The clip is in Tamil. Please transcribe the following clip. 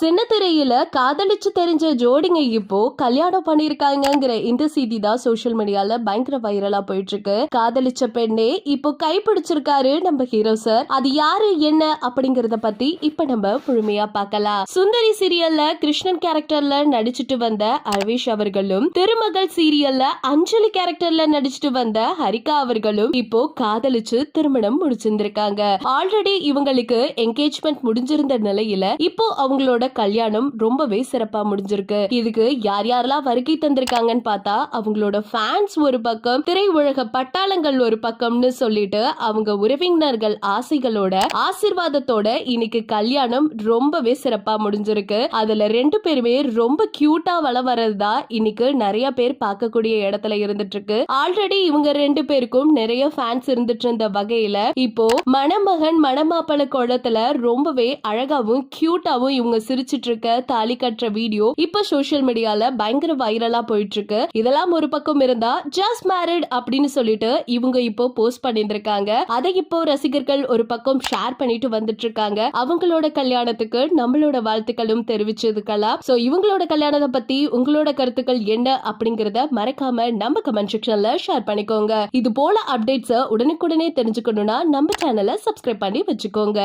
சின்னத்திரையில காதலிச்சு தெரிஞ்ச ஜோடிங்க இப்போ கல்யாணம் பண்ணிருக்காங்கிற இந்த செய்தி தான் சோஷியல் மீடியால பயங்கர வைரலா போயிட்டு இருக்கு காதலிச்ச பெண்ணே இப்போ கைப்பிடிச்சிருக்காரு நம்ம ஹீரோ சார் அது யாரு என்ன அப்படிங்கறத பத்தி இப்ப நம்ம முழுமையா பார்க்கலாம். சுந்தரி சீரியல்ல கிருஷ்ணன் கேரக்டர்ல நடிச்சிட்டு வந்த அரவிஷ் அவர்களும் திருமகள் சீரியல்ல அஞ்சலி கேரக்டர்ல நடிச்சிட்டு வந்த ஹரிகா அவர்களும் இப்போ காதலிச்சு திருமணம் முடிச்சிருந்திருக்காங்க. ஆல்ரெடி இவங்களுக்கு என்கேஜ்மெண்ட் முடிஞ்சிருந்த நிலையில இப்போ அவங்களோட கல்யாணம் ரொம்பவே சிறப்பா முடிஞ்சிருக்கு. இதுக்கு யார் யாரெல்லாம் வருகை தந்திருக்காங்கன்னு பார்த்தா அவங்களோட ஃபேன்ஸ் ஒரு பக்கம் திரை உலக பட்டாளங்கள் ஒரு பக்கம்னு சொல்லிட்டு அவங்க உறவினர்கள் ஆசைகளோட ஆசிர்வாதத்தோட இன்னைக்கு கல்யாணம் ரொம்பவே சிறப்பா முடிஞ்சிருக்கு. அதுல ரெண்டு பேருமே ரொம்ப கியூட்டா வள வர்றதுதான் இன்னைக்கு நிறைய பேர் பார்க்கக்கூடிய இடத்துல இருந்துட்டு இருக்கு ஆல்ரெடி இவங்க ரெண்டு பேருக்கும் நிறைய ஃபேன்ஸ் இருந்துட்டு இருந்த வகையில இப்போ மணமகன் மணமாப்பள குளத்துல ரொம்பவே அழகாவும் கியூட்டாவும் இவங்க சிறு சிரிச்சிட்டு இருக்க தாலி கட்டுற வீடியோ இப்ப சோஷியல் மீடியால பயங்கர வைரலா போயிட்டு இருக்கு இதெல்லாம் ஒரு பக்கம் இருந்தா ஜஸ்ட் மேரிட் அப்படின்னு சொல்லிட்டு இவங்க இப்போ போஸ்ட் பண்ணியிருந்திருக்காங்க. அதை இப்போ ரசிகர்கள் ஒரு பக்கம் ஷேர் பண்ணிட்டு வந்துட்டு இருக்காங்க அவங்களோட கல்யாணத்துக்கு நம்மளோட வாழ்த்துக்களும் தெரிவிச்சதுக்கலாம் சோ இவங்களோட கல்யாணத்தை பத்தி உங்களோட கருத்துக்கள் என்ன அப்படிங்கறத மறக்காம நம்ம கமெண்ட் செக்ஷன்ல ஷேர் பண்ணிக்கோங்க. இது போல அப்டேட்ஸ் உடனுக்குடனே தெரிஞ்சுக்கணும்னா நம்ம சேனலை சப்ஸ்கிரைப் பண்ணி வச்சுக்கோங்க.